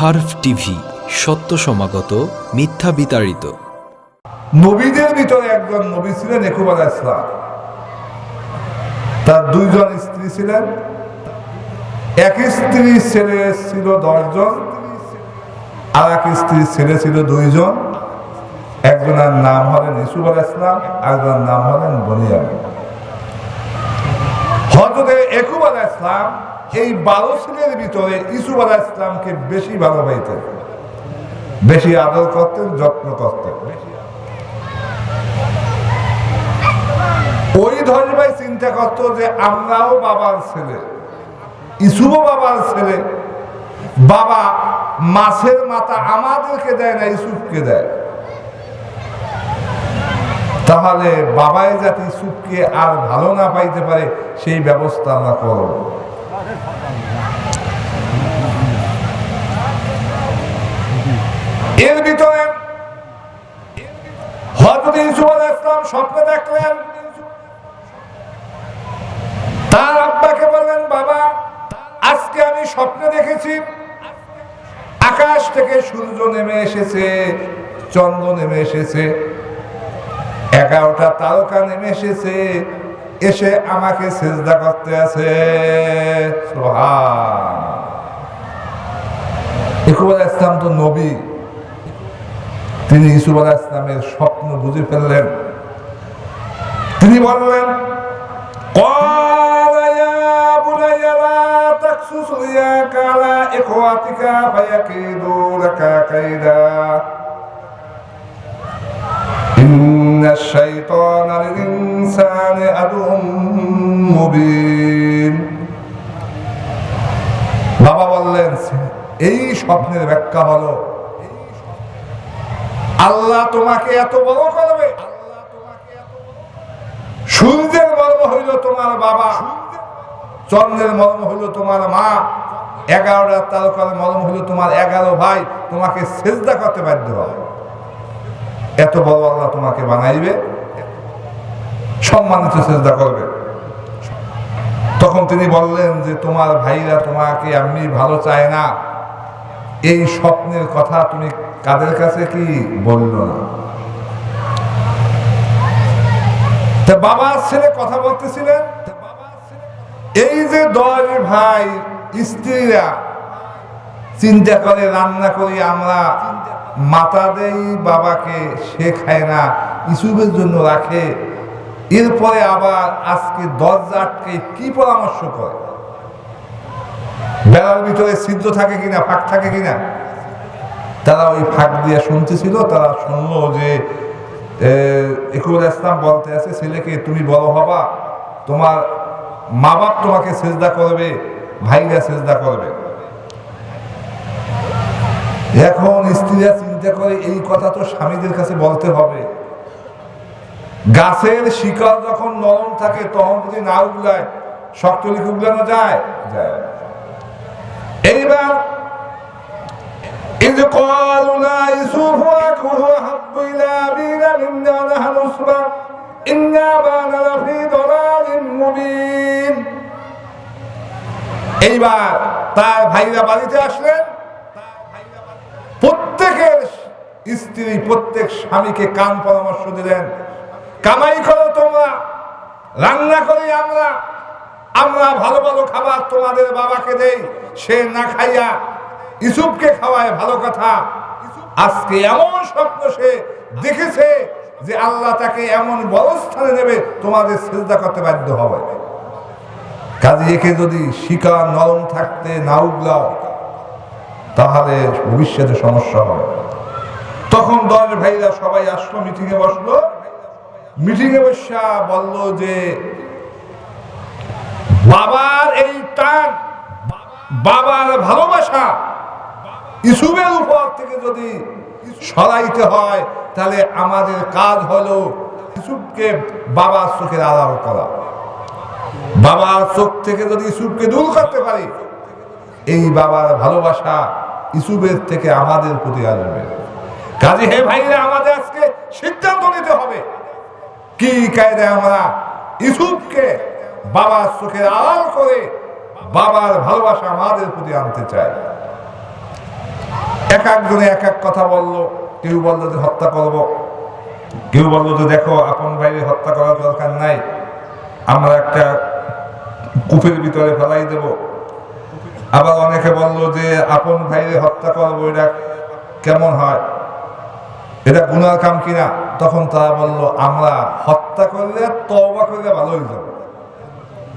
হার্ফ TV, সত্য সমাগত, মিথ্যা বিতাড়িত। নবীদের ভিতরে একজন নবী ছিলেন একুব আলাহ ইসলাম তার দুইজন স্ত্রী ছিলেন। এক স্ত্রী ছেলে ছিল দশজন, আর এক স্ত্রী ছেলে ছিল দুইজন। একজনের নাম হলেন ইসুফ আলাহ ইসলাম একজনের নাম হলেন হজরতে একুব আলাহ ইসলাম, এই বারো ছেলের ভিতরে ইসুফ আলাহ ইসলামকে বেশি ভালোবাইতেন বেশি আদর করতেন, যত্ন করতেন। ওই ধর্মাই চিন্তা করতো যে আমরাও বাবার ছেলে ইসুফও বাবার ছেলে, বাবা মাছের মাথা আমাদেরকে দেয় না, ইসুফকে দেয়। তাহলে বাবাই যাতে ইসুফকে আর ভালো না পাইতে পারে, সেই ব্যবস্থা আমরা করব। এর ভিতরে হজরত ইসুফ আলাইহিস ইসলাম স্বপ্নে দেখলেন, তার আব্বাকে বললেন, বাবা, আজকে আমি স্বপ্নে দেখেছি, আকাশ থেকে সূর্য নেমে এসেছে, চন্দ্র নেমে এসেছে। এগারোটা তারকা নেমে এসেছে, এসে আমাকে সেজদা করতে আছে। ইসলাম তো নবী। তিনি ইসুফ আলাহ ইসলামের স্বপ্ন বুঝে ফেললেন। তিনি বললেন কালা এখোয়াতিকা ভাইয়া কে দৌড়া কাইদা। الشيطان للإنسان عدو مبين বাবা বললেন এই স্বপ্নের ব্যাখ্যা হলো আল্লাহ তোমাকে এত বড় করবে সূর্যের মর্ম হইল তোমার বাবা চন্দ্রের মর্ম হইল তোমার মা এগারোটা তারকার মর্ম হইল তোমার এগারো ভাই তোমাকে সেজদা করতে বাধ্য হয় এত বড় আল্লাহ তোমাকে বানাইবে, সম্মানিত চেষ্টা করবে। তখন তিনি বললেন যে, তোমার ভাইরা তোমাকে এমনি ভালো চায় না। এই স্বপ্নের কথা তুমি কাদের কাছে কি বলল না? বাবার ছেলে কথা বলতেছিলেন। এই যে দশ ভাই স্ত্রীরা চিন্তা করে, রান্না করি আমরা মাতা দেই বাবাকে সে খায় না ইসুবের জন্য রাখে। এরপরে আবার আজকে দরজা আটকে কি পরামর্শ করে? বেড়ার ভিতরে ছিদ্র থাকে কিনা, ফাঁক থাকে কিনা? তারা ওই ফাঁক দিয়ে শুনতেছিল, তারা শুনলো যে একুবুল ইসলাম বলতে আছে, ছেলেকে তুমি বড় হবা, তোমার মা বাপ তোমাকে সেজদা করবে, ভাইরা সেজদা করবে। এখন স্ত্রীরা চিন্তা করে এই কথা তো স্বামীদের কাছে বলতে হবে গাছের শিকড় যখন নরম থাকে তখন যদি না উগলায় শক্ত লিখে উগলানো যায় যায় এইবার إذ قالوا لا يسوف وأخوه أحب إلى أبينا منا نحن نصبر إنا أبانا لفي ضلال مبين এইবার তার ভাইরা বাড়িতে আসলেন প্রত্যেকের স্ত্রী, প্রত্যেক স্বামীকে কান পরামর্শ দিলেন। কামাই করো তোমরা, রান্না করি আমরা আমরা ভালো ভালো খাবার তোমাদের বাবাকে দেই, সে না খাইয়া ইসুফকে খাওয়ায়, ভালো কথা। আজকে এমন স্বপ্ন সে দেখেছে যে আল্লাহ তাকে এমন বড় স্থানে নেবে, তোমাদের চিন্তা করতে বাধ্য হবে। কাজে একে যদি শিকার নরম থাকতে না উগলাও তাহলে ভবিষ্যতে সমস্যা হবে। তখন দশ ভাইরা সবাই আসলো, মিটিংয়ে বসল। মিটিংয়ে বসা বলল যে, বাবার এই টান, বাবার ভালোবাসা ইসুবের উপর থেকে যদি সরাইতে হয়, তাহলে আমাদের কাজ হলো ইসুবকে বাবার চোখের আড়াল করা। বাবার চোখ থেকে যদি ইসুবকে দূর করতে পারি এই বাবার ভালোবাসা ইসুবের থেকে আমাদের প্রতি আসবে। কাজে হে ভাইরা, আমাদের আজকে সিদ্ধান্ত নিতে হবে। কি কায়দায় আমরা ইসুবকে বাবার চোখের আড়াল করে বাবার ভালোবাসা আমাদের প্রতি আনতে চাই। এক একজনে এক এক কথা বলল, কেউ বলল যে হত্যা করব। কেউ বলল যে দেখো, আপন ভাইরে হত্যা করার দরকার নাই। আমরা একটা কূপের ভিতরে ফেলাই দেব। আবার অনেকে বলল যে, আপন ভাইরে হত্যা করব, এটা কেমন হয়? এটা গুনার কাম কিনা? তখন তারা বলল, আমরা হত্যা করলে তবা করলে ভালো হয়ে যাবে।